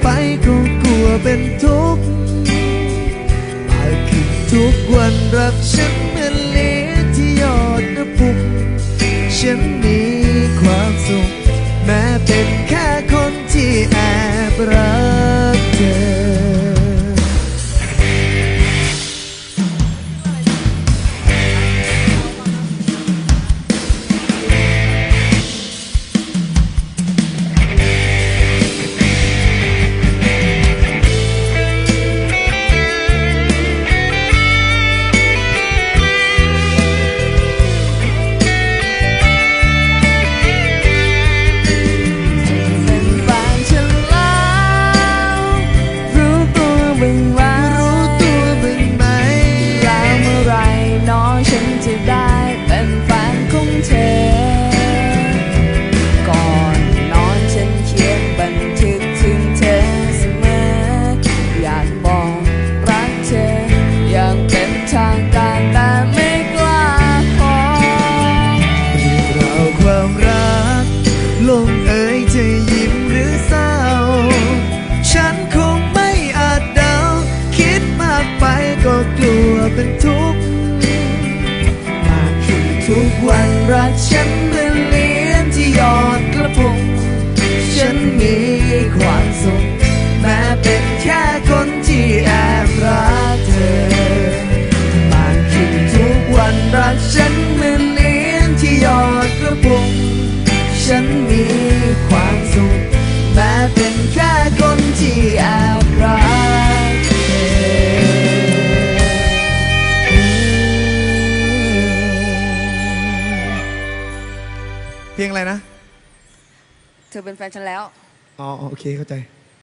ไปก็กลัวเป็นทุกข์ไปคิดทุกวันรักฉันเป็นเล เป็นทุกข์มาทุกวันรักฉัน เพลงอะไรนะ เธอเป็นแฟนฉันแล้ว อ๋อ โอเค เข้าใจ